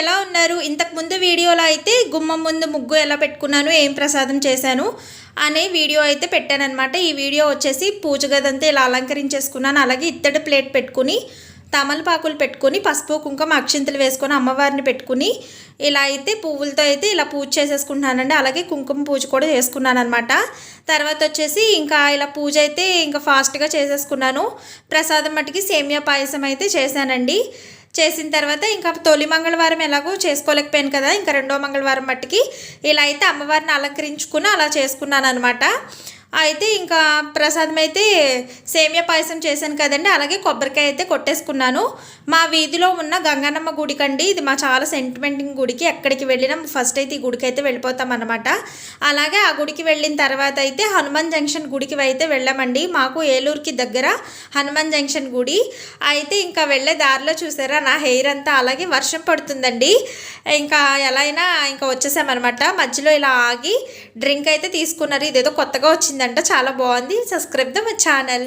ఎలా ఉన్నారు? ఇంతకు ముందు వీడియోలో అయితే గుమ్మం ముందు ముగ్గు ఎలా పెట్టుకున్నాను ఏం ప్రసాదం చేశాను అనే వీడియో అయితే పెట్టానన్నమాట. ఈ వీడియో వచ్చేసి పూజ గదంతా ఇలా అలంకరించేసుకున్నాను. అలాగే ఇత్తడి ప్లేట్ పెట్టుకుని తమలపాకులు పెట్టుకుని పసుపు కుంకుమ అక్షింతలు వేసుకొని అమ్మవారిని పెట్టుకుని ఇలా అయితే పువ్వులతో అయితే ఇలా పూజ చేసేసుకుంటున్నానండి. అలాగే కుంకుమ పూజ కూడా చేసుకున్నాను అనమాట తర్వాత వచ్చేసి ఇంకా ఇలా పూజ అయితే ఇంకా ఫాస్ట్గా చేసేసుకున్నాను. ప్రసాదం మట్టికి సేమియా పాయసం అయితే చేశానండి. చేసిన తర్వాత ఇంకా తొలి మంగళవారం ఎలాగో చేసుకోలేకపోయాను కదా ఇంకా రెండో మంగళవారం మట్టుకి ఇలా అయితే అమ్మవారిని అలంకరించుకుని అలా చేసుకున్నాను అనమాట అయితే ఇంకా ప్రసాదం అయితే సేమియా పాయసం చేశాను కదండి. అలాగే కొబ్బరికాయ అయితే కొట్టేసుకున్నాను. మా వీధిలో ఉన్న గంగన్నమ్మ గుడికండి ఇది మా చాలా సెంటిమెంటింగ్ గుడికి. ఎక్కడికి వెళ్ళినా ఫస్ట్ అయితే ఈ గుడికి అయితే వెళ్ళిపోతాం అనమాట అలాగే ఆ గుడికి వెళ్ళిన తర్వాత అయితే హనుమాన్ జంక్షన్ గుడికి అయితే వెళ్ళామండి. మాకు ఏలూరుకి దగ్గర హనుమాన్ జంక్షన్ గుడి. అయితే ఇంకా వెళ్ళే దారిలో చూసారా నా హెయిర్ అంతా అలాగే వర్షం పడుతుందండి. ఇంకా ఎలా అయినా ఇంకా వచ్చేసామన్నమాట. మధ్యలో ఇలా ఆగి డ్రింక్ అయితే తీసుకున్నారు. ఇదేదో కొత్తగా వచ్చింది వచ్చిందంట చాలా బాగుంది. Subscribe the my channel.